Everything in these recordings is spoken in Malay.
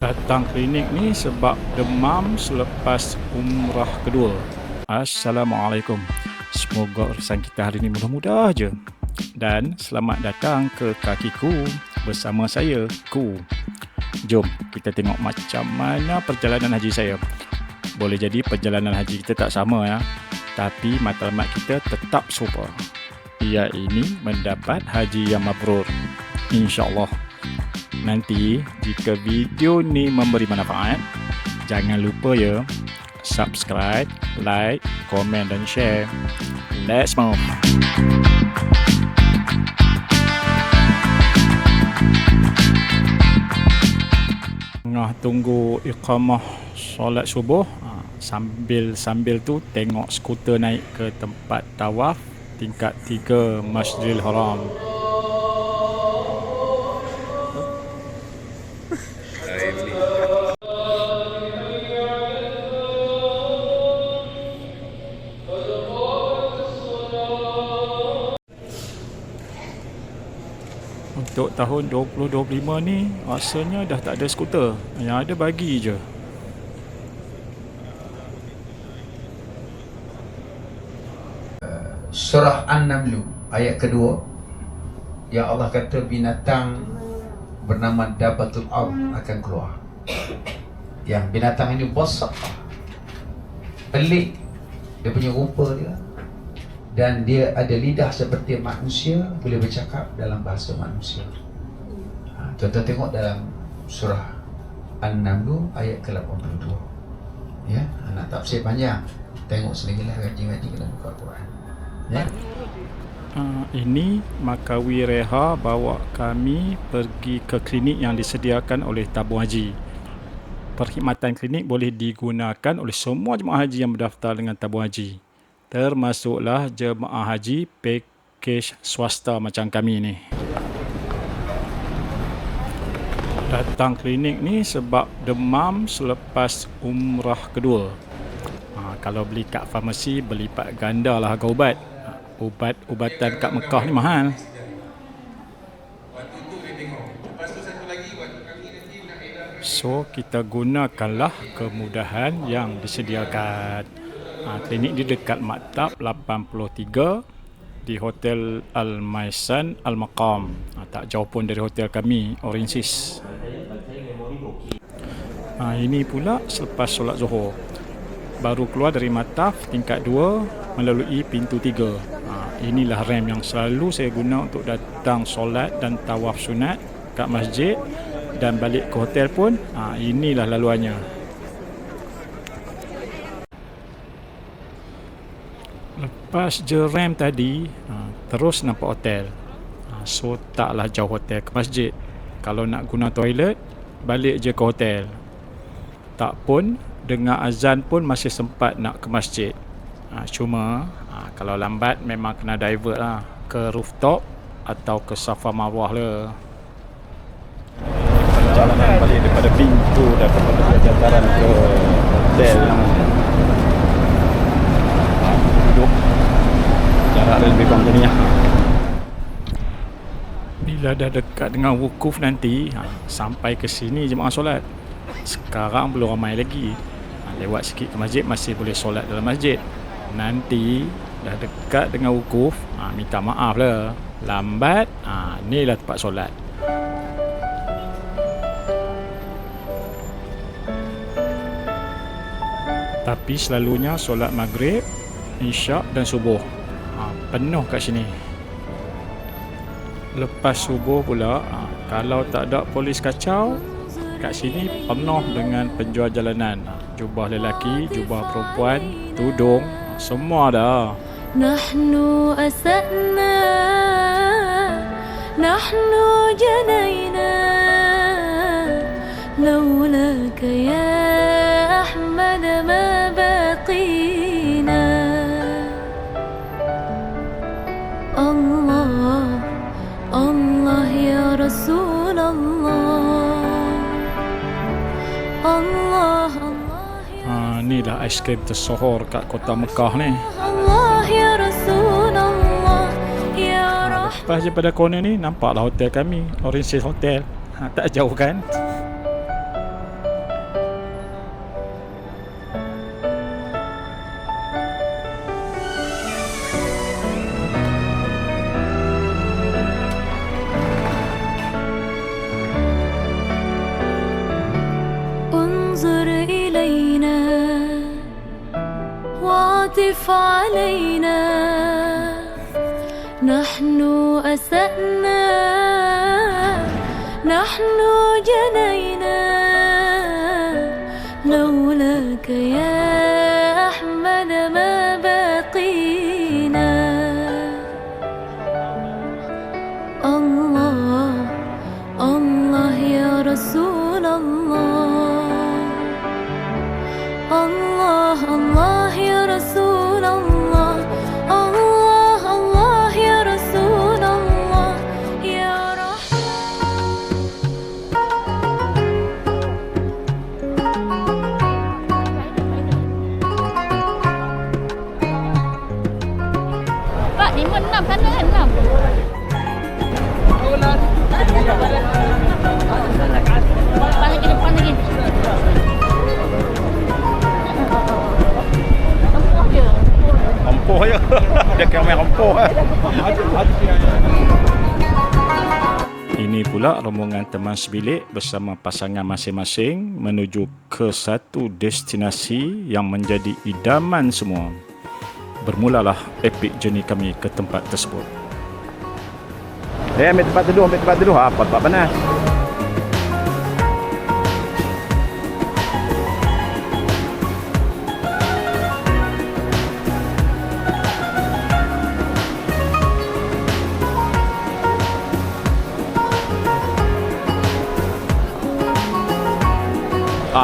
Datang klinik ni sebab demam selepas umrah kedua. Assalamualaikum. Semoga urusan kita hari ni mudah-mudah je. Dan selamat datang ke kakiku bersama saya, Ku. Jom kita tengok macam mana perjalanan haji saya. Boleh jadi perjalanan haji kita tak sama ya. Tapi matlamat kita tetap super. Ia ini mendapat haji yang mabrur. InsyaAllah. Nanti jika video ni memberi manfaat, jangan lupa ya subscribe, like, komen dan share. Let's move. Tengah tunggu iqamah solat subuh ha, sambil sambil tu tengok skuter naik ke tempat tawaf tingkat 3 Masjidil Haram. Untuk tahun 2025 ni rasanya dah tak ada skuter. Yang ada bagi je. Surah An-Naml ayat kedua yang Allah kata binatang bernama Dabatul Ard akan keluar. Yang binatang ini besar. Pelik dia punya rupa dia dan dia ada lidah seperti manusia boleh bercakap dalam bahasa manusia. Ha, tuan-tuan tengok dalam surah An-Naml ayat ke-82. Ya, nak tafsir panjang. Tengok sendirilah ngaji-ngaji dalam Al-Quran. Ya. Uh, ini Makawi Reha bawa kami pergi ke klinik yang disediakan oleh tabung haji. Perkhidmatan klinik boleh digunakan oleh semua jemaah haji yang berdaftar dengan tabung haji. Termasuklah jemaah haji pakej swasta macam kami ni. Datang klinik ni sebab demam selepas umrah kedua. Ha, kalau beli kat farmasi berlipat ganda lah harga ubat. Ha, ubat-ubatan kat Mekah ni mahal. So kita gunakanlah kemudahan yang disediakan. Ha, klinik di dekat Maktab 83 di Hotel Al Maisan Al Maqam. Ha, tak jauh pun dari hotel kami, Orensis. Ha, ini pula selepas solat Zuhur. Baru keluar dari Mataf tingkat 2 melalui pintu 3. Ha, inilah rem yang selalu saya guna untuk datang solat dan tawaf sunat kat masjid dan balik ke hotel pun. Ha, inilah laluannya. Lepas je rem tadi, ha, terus nampak hotel. Ha, so taklah jauh hotel ke masjid. Kalau nak guna toilet, balik je ke hotel. Tak pun dengar azan pun masih sempat nak ke masjid. Ha, cuma ha, kalau lambat memang kena divert lah ke rooftop atau ke Safa Marwah lah. Perjalanan balik daripada pintu daripada perjalanan ke hotel. Jarak lebih kurang ni lah. Bila dah dekat dengan wukuf nanti, ha, sampai ke sini jemaah solat. Sekarang belum ramai lagi. Ha, lewat sikit ke masjid masih boleh solat dalam masjid. Nanti dah dekat dengan wukuf, ha, minta maaf lah. Lambat, ni lah tempat solat. Tapi selalunya solat maghrib, isyak dan subuh Ha, penuh kat sini. Lepas subuh pula, ha, kalau tak ada polis kacau, kat sini penuh dengan penjual jalanan. Ha, jubah lelaki, jubah perempuan, tudung, ha, semua ada. نحن أسأنا نحن جنينا لولاك يا Ha, ni dah ais krim tersohor kat kota Mekah ni. Allah, ya Rasulullah, ya ha, lepas daripada corner ni nampaklah hotel kami Orange Hotel. Ha, tak jauh kan? تخفف علينا. نحن أسأنا. نحن Ini pula rombongan teman sebilik bersama pasangan masing-masing menuju ke satu destinasi yang menjadi idaman semua. Bermulalah epic journey kami ke tempat tersebut. Eh, ambil tempat teduh, ambil tempat teduh. Apa tempat panas?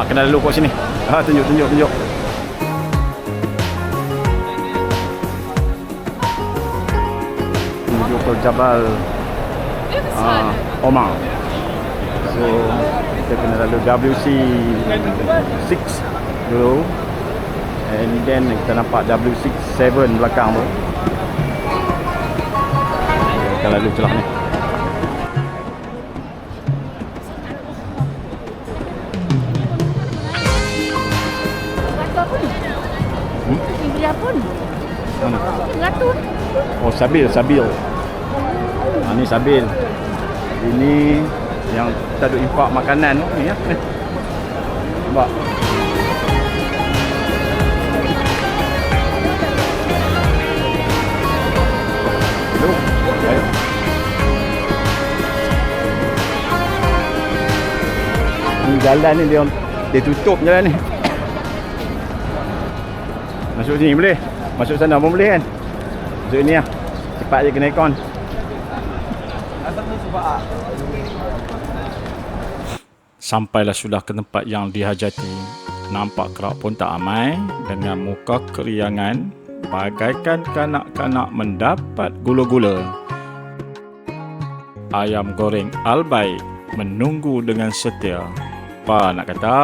Kena lalu kat sini. Ha, tunjuk, tunjuk, tunjuk. Menuju ke Jabal ah, Omar. So, kita kena lalu WC 6 dulu. And then kita nampak WC 7 belakang tu. Kita lalu celah ni. Apa ni? Mana? Beratur. Oh Sabil, Sabil. Ha, ni Sabil. Ini yang kita duk import makanan ni ya. Nampak? Hello. Ayo. Ni jalan ni dia dia tutup jalan ni. Masuk sini boleh? Masuk sana pun boleh kan? Masuk ni lah. Cepat je kena aircon. Sampailah sudah ke tempat yang dihajati. Nampak kerak pun tak amai. Dengan muka keriangan Bagaikan kanak-kanak mendapat gula-gula. Ayam goreng albaik Menunggu dengan setia. Apa nak kata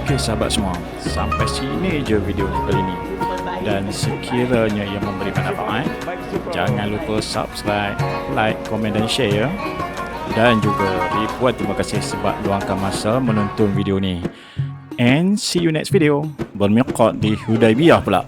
Okey sahabat semua, sampai sini je video kali ini. Dan sekiranya ia memberi manfaat, jangan lupa subscribe, like, komen dan share. Dan juga ribuan terima kasih sebab luangkan masa menonton video ni. And see you next video. Bermiqat di Hudaybiyah pula.